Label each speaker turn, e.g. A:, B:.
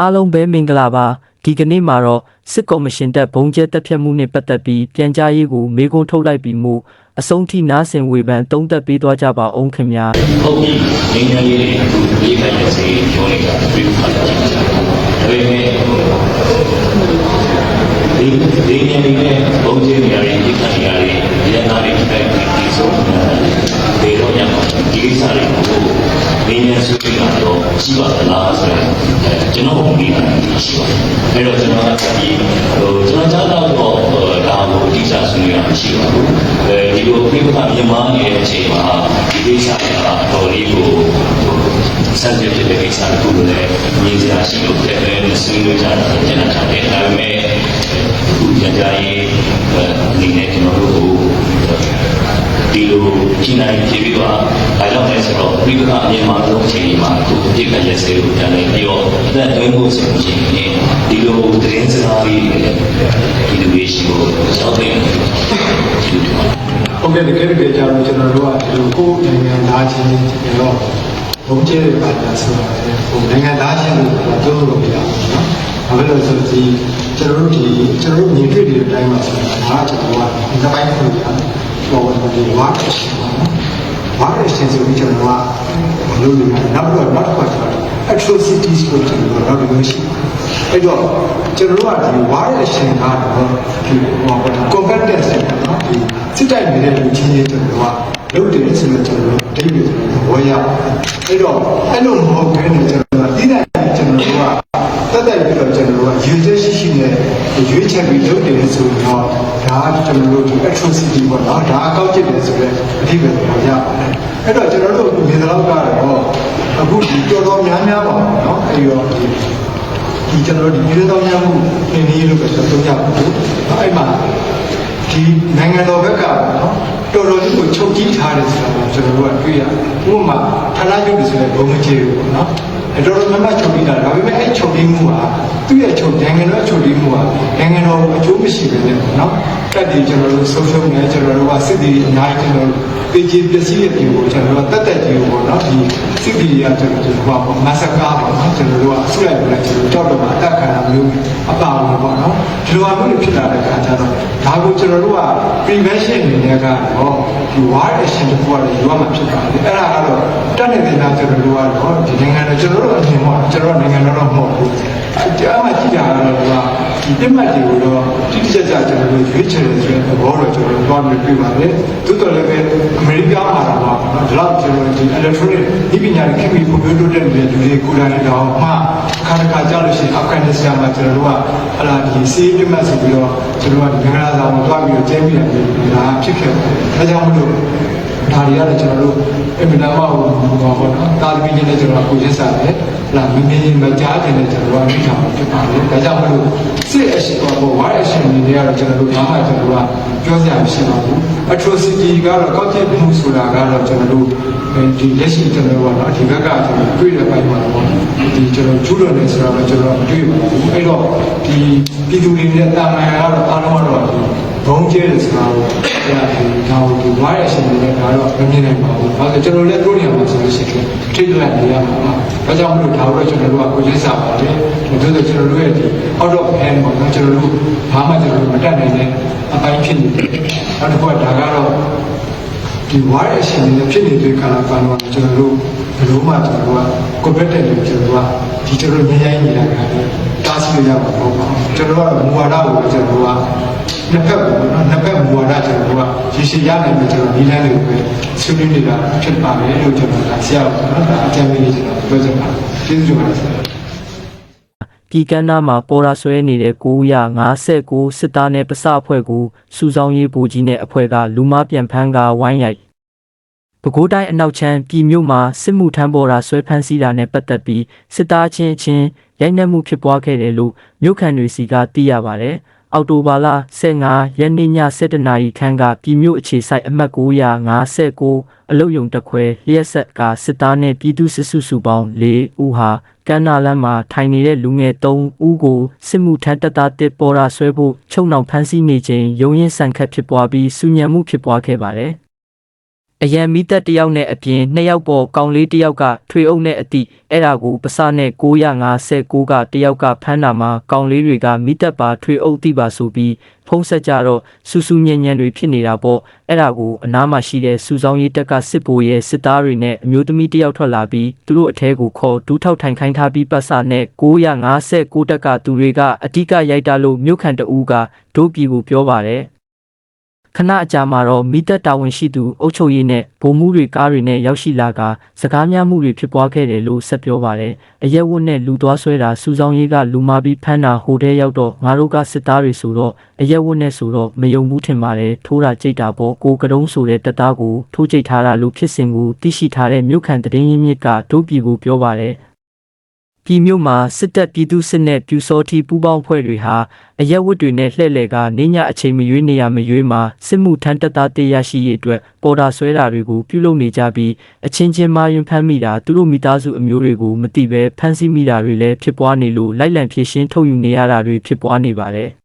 A: အားလုံးပဲမင်္ဂလာပါဒီကနေ့မှာတော့စစ်ကော်မရှင်တပ်ဘုံကျဲတပ်ဖြတ်မှုနဲ့ပတ်သက်ပြီးပြန်ကြားရေးကိုမေးခွန်းထုတ်လိုက်ပြီးမှုအဆုံးထိနားဆင်ဝေဖန်တုံးသက်ပေးသွားကြပါအောင်ခင်ဗျာ
B: ဟုတ်ပြီငင်းငယ်လေးတွေအခုရေးခိုင်းတဲ့စေပြောနေတာတွေ့ဖတ်ကြည့်ကြဒါပေမဲ့ဒီဒီငယ်လေးနဲ့ဘုံကျင်းနေရတဲ့ဒီခိုင်းရတဲ့ရန်သားတွေတိုက်ပြီးဒီဆုံး ကျွန်တော်ဒီကရှိပါတယ်အဲ့တော့ကျွန်တော်ကဒီဟိုကျွန်တော်ကြားတော့တော့ဒါကိုအတိအကျဆွေးနွေးရမှာရှိပါဘူးအဲဒီလိုပြိပခမြန်မာနေတဲ့အချိန်မှာဒီကိစ္စကတော့လေးကိုစံပြတဲ့ကိစ္စကိုလည်းမြင်ကြရှိလို့လည်းဆွေးနွေးကြတာကျန်တာတယ်ဒါပေမဲ့အခုကြကြရေးအနေနဲ့ကျွန်တော်တို့ဒီလိုရှင်းနိုင်ကြည့်ပြီးတော့အဲကြောင့်လဲဆိုတော့ပြိပခအမြင်မှာတော့အချိန်မှာ ဖို့ဆိုရင်ဒီလိုသတင်းစကားလေးတွေဒီလိုရေးရှိဖို့ရောက်တယ်ဒီလို
C: ဟုတ်ကဲ့တကယ်တကယ်ကြတော့ကျွန်တော်တို့ကဒီလိုကိုယ်နိုင်ငံသားချင်းကျွန်တော်ဘုံကျဲတွေပါတာဆိုတော့ဟိုနိုင်ငံသားချင်းလို့ပြောလို့မရဘူးเนาะ။ဘာလို့လဲဆိုတော့ဒီကျွန်တော်တို့ဒီကျွန်တော်တို့မြင်တွေ့တဲ့အတိုင်းမှာဆိုတော့ဒါကကျွန်တော်ကဒီတစ်ပိုင်းကိုရပေါ်ဝင်ဒီဝါကရှင်ပါနော်။ဝါ ကရှင်ဆိုပြီးကျွန်တော်ကဘယ်လိုလဲနောက်တော့နောက်တစ်ခါကျတော့ atrocities ကိုကျွန်တော်တို့တော့ဒီရှိအဲ့တော့ကျွန်တော်တို့ကဒီဝါရရှင်ကတော့ဒီဟော competence ပေါ့နော်ဒီစစ်တိုက်နေတဲ့လူချင်းချင်းကျွန်တော်ကလုပ်တယ်ဆိုတော့ကျွန်တော်တို့ဒိတ်ပြီးဝေရအဲ့တော့အဲ့လိုမဟုတ်ဘဲနဲ့ကျွန်တော်ကတိတိုင်းကျွန်တော်တို့ကတက်တက်ပြီးတော့ကျွန်တော်တို့ကယူချက်ရှိရှိနဲ့ရွေးချက်ပြီးလုပ်တယ်ဆိုတော့ ဒါကကျွန်တော်တို့ဒီ atrocity ပေါ့နော်ဒါအကောက်ကျစ်တယ်ဆိုတော့အဓိပ္ပာယ်ပေါ်ရပါတယ်အဲ့တော့ကျွန်တော်တို့မြင်တဲ့လောက်ကတော့အခုဒီတော်တော်များများပါเนาะအဲ့တော့ဒီဒီကျွန်တော်တို့ဒီပြည်တော်များမှုနေနေလို့ပဲကျွန်တော်တို့ရပါဘူး။အဲ့မှာဒီနိုင်ငံတော်ဘက်ကနော်တော်တော်ကြီးကိုချုပ်ကြီးထားတယ်ဆိုတာကိုကျွန်တော်တို့ကတွေ့ရတယ်။ဥပမာဌာနချုပ်တွေဆိုတဲ့ဘုံမကြီးတွေပေါ့နော်။အဲ့တော်တော်များများချုပ်ပြီးတာဒါပေမဲ့အဲ့ချုပ်ပြီးမှုဟာသူ့ရဲ့ချုပ်နိုင်ငံတော်ချုပ်ပြီးမှုဟာနိုင်ငံတော်အကျိုး မရှိဘဲနဲ့ပေါ့နော်။ကတ်ဒီကျွန်တော်တို့ဆုံးရှုံးနေကျွန်တော်တို့ကစစ်တီအများကြီးကျွန်တော်တို့ပေကြီးပစ္စည်းရဲ့ပြည်ကိုကျွန်တော်တို့တက်တက်ကြီးကိုပေါ့နော်ဒီစစ်တီရကျွန်တော်တို့ကပေါ့မဆကားပေါ့နော်ကျွန်တော်တို့ကအဆုလိုက်လိုက်ကျွန်တော်တို့တော့အတက်ခံတာမျိုးအပါဝင်ပေါ့နော်ဒီလိုအမျိုးဖြစ်လာတဲ့အခါကျတော့ဒါကိုကျွန်တော်တို့က prevention အနေနဲ့ကတော့ဒီ war action တခုကလည်းယူရမှာဖြစ်ပါတယ်အဲ့ဒါကတော့တက်နေတဲ့သားကျွန်တော်တို့ကတော့ဒီနိုင်ငံတော်ကျွန်တော်တို့အမြင်ပေါ့ကျွန်တော်တို့နိုင်ငံတော်တော့မဟုတ်ဘူးအကြမ်းမှကြည့်တာကတော့ဒီကဒီပြတ်မှတ်တွေကိုတော့တိတိကျကျကျွန်တော်တို့ရွေးချယ်ရတဲ့သဘောတော့ကျွန်တော်တို့သွားပြီးပြပါတယ်သို့တော်လည်းပဲအမေရိကန်မှာတော့နော်ဒီလောက်ကျွန်တော်ဒီ electronic ဒီပညာတွေခင်ဗျဖွံ့ဖြိုးတိုးတက်နေတဲ့လူတွေကိုယ်တိုင်တော့မှအခါတစ်ခါကြားလို့ရှိရင်အာဖဂန်နစ္စတန်မှာကျွန်တော်တို့ကဟလာဒီစီးပြတ်မှတ်ဆိုပြီးတော့ကျွန်တော်ကဒီမင်္ဂလာဆောင်ကိုသွားပြီးတော့ကျင်းပြီးတယ်ဒါဖြစ်ခဲ့တယ်ဒါကြောင့်မလို့ဒါတွေကတော့ကျွန်တော်တို့အမြဲတမ်းဟောပေါ့နော်တာသမီးချင်းနဲ့ကျွန်တော်ကိုရစ်စားတယ် လာမင်းမင်းမကြားတယ်နဲ့ကျွန်တော်ကအမိထားမှာဖြစ်ပါတယ်ဒါကြောင့်မလို့စစ်အရှင်ပေါ့ဝါအရှင်တွေကတော့ကျွန်တော်တို့ဘာမှကျွန်တော်တို့ကပြောစရာမရှိပါဘူး atrocity ကတော့ကောက်ကျစ်မှုဆိုတာကတော့ကျွန်တော်တို့ဒီလက်ရှိကျွန်တော်တို့ကတော့ဒီဘက်ကကျွန်တော်တွေ့တဲ့ပိုင်းမှာပေါ့ဒီကျွန်တော်ကျူးလွန်နေဆိုတာတော့ကျွန်တော်မတွေ့ပါဘူးအဲ့တော့ဒီပြည်သူတွေနဲ့တာမန်ကတော့အားလုံးကတော့ ဘုံကျဲတယ်ဆိုတာကိုအဲ့ဒါဒီဒါကိုဒီဝါရရှင်တွေနဲ့ဒါတော့မမြင်နိုင်ပါဘူး။ဘာလို့ကျွန်တော်လည်းတို့နေရာမှာဆိုလို့ရှိရင်ထိတ်လန့်နေရမှာပါ။ဒါကြောင့်မလို့ဒါတော့ကျွန်တော်တို့ကကိုရင်းစားပါတယ်။ဒါဆိုကျွန်တော်တို့ရဲ့ဒီ out of hand ပေါ့နော်ကျွန်တော်တို့ဘာမှကျွန်တော်တို့မတတ်နိုင်တဲ့အပိုင်းဖြစ်နေတယ်။နောက်တစ်ခုကဒါကတော့ဒီဝါရရှင်တွေနဲ့ဖြစ်နေတဲ့ကာလပတ်မှာကျွန်တော်တို့ဘယ်လိုမှကျွန်တော်တို့ကကိုဗစ်တဲ့လူကျွန်တော်တို့ကဒီကျွန်တော်တို့ငြိမ်းချမ်းနေတာကတားဆီးလို့ရမှာမဟုတ်ပါဘူးကျွန်တော်တို့ကမူဝါဒကိုကျွန်တော်တို့က နှစ်ဖက်ပေါ့နော်နှစ်ဖက်မူဝါဒကျွန်တော်တို့ကရည်ရှိရနိုင်ပြီကျွန်တော်ဒီလမ်းလေးကိုပဲဆွေးနွေးနေတာဖြစ်ပါတယ်လို့ကျွန်တော်ကဆရာကနော်ဒါအကြံပေးနေကျွန်တော်ပြောချင်ပါတယ်ကျေးဇူးတင်ပါတယ်ဆရာ
A: ပြည်ကမ်းနားမှာပေါ်ရာဆွဲနေတဲ့959စစ်သားနဲ့ပစအဖွဲ့ကိုစုဆောင်ရေးဗိုလ်ကြီးနဲ့အဖွဲ့ကလူမပြန်ဖမ်းကဝိုင်းရိုက်ပဲခူးတိုင်းအနောက်ချမ်းပြည်မြို့မှာစစ်မှုထမ်းပေါ်ရာဆွဲဖမ်းဆီးတာနဲ့ပတ်သက်ပြီးစစ်သားချင်းချင်းရိုက်နှက်မှုဖြစ်ပွားခဲ့တယ်လို့မြို့ခံတွေစီကသိရပါတယ်။ အောက်တိုဘာလ15ရက်နေ့ည7:00နာရီခန့်ကပြည်မြို့အခြေစိုက်အမှတ်959အလုတ်ယုံတစ်ခွဲလျှက်ဆက်ကစစ်သားနဲ့ပြည်သူစစ်စုစုပေါင်း၄ဦးဟာကမ်းနာလမ်းမှာထိုင်နေတဲ့လူငယ်၃ဦးကိုစစ်မှုထမ်းတပ်သားတစ်ပေါ်ရာဆွဲဖို့ချုပ်နှောင်ဖမ်းဆီးနေချိန်ရုံရင်ဆန်ခတ်ဖြစ်ပွားပြီးစုညံမှုဖြစ်ပွားခဲ့ပါတယ် အရန်မီသက်တစ်ယောက်နဲ့အပြင်နှစ်ယောက်ပေါ်ကောင်လေးတစ်ယောက်ကထွေအုပ်နဲ့အတိအဲ့ဒါကိုပစနဲ့959ကတစ်ယောက်ကဖမ်းတာမှာကောင်လေးတွေကမီသက်ပါထွေအုပ်တိပါဆိုပြီးဖုံးဆက်ကြတော့စူးစူးညံ့ညံ့တွေဖြစ်နေတာပေါ့အဲ့ဒါကိုအနားမှာရှိတဲ့စူဆောင်းရေးတက်ကစစ်ဘိုလ်ရဲ့စစ်သားတွေနဲ့အမျိုးသမီးတစ်ယောက်ထွက်လာပြီးသူတို့အထဲကိုခေါ်ဒူးထောက်ထိုင်ခိုင်းထားပြီးပတ်စနဲ့959တက်ကသူတွေကအတိကရိုက်တာလို့မြို့ခံတအူးကဒိုးပြည်ကိုပြောပါတယ် ခဏအကြာမှာတော့မိသက်တာဝန်ရှိသူအုပ်ချုပ်ရေးနဲ့ဗိုလ်မှူးတွေကားတွေနဲ့ရောက်ရှိလာကစကားများမှုတွေဖြစ်ပွားခဲ့တယ်လို့ဆက်ပြောပါတယ်။အရက်ဝတ်နဲ့လူသွားဆွဲတာစူဆောင်းရေးကလူမာပြီးဖမ်းတာဟိုတဲရောက်တော့ငါတို့ကစစ်သားတွေဆိုတော့အရက်ဝတ်နဲ့ဆိုတော့မယုံဘူးထင်ပါတယ်ထိုးတာကြိတ်တာပေါ့ကိုကတုံးဆိုတဲ့တပ်သားကိုထိုးကြိတ်ထားတာလို့ဖြစ်စဉ်ကိုသိရှိထားတဲ့မြို့ခံတည်င်းရင်းမြစ်ကဒုပြည်ကိုပြောပါတယ်။ ပြည်မြို့မှာစစ်တပ်ပြည်သူစစ်နဲ့ပြူစောတိပူးပေါင်းဖွဲ့တွေဟာအရက်ဝတ်တွေနဲ့လှည့်လည်ကနေညအချိန်မရွေးနေရမရွေးမှာစစ်မှုထမ်းတပ်သားတေးရရှိရေးအတွက်ပေါ်တာဆွဲတာတွေကိုပြုလုပ်နေကြပြီးအချင်းချင်းမာရင်ဖမ်းမိတာသူတို့မိသားစုအမျိုးတွေကိုမတိပဲဖမ်းဆီးမိတာတွေလည်းဖြစ်ပွားနေလို့လိုက်လံဖြည့်ရှင်းထုတ်ယူနေရတာတွေဖြစ်ပွားနေပါတယ်။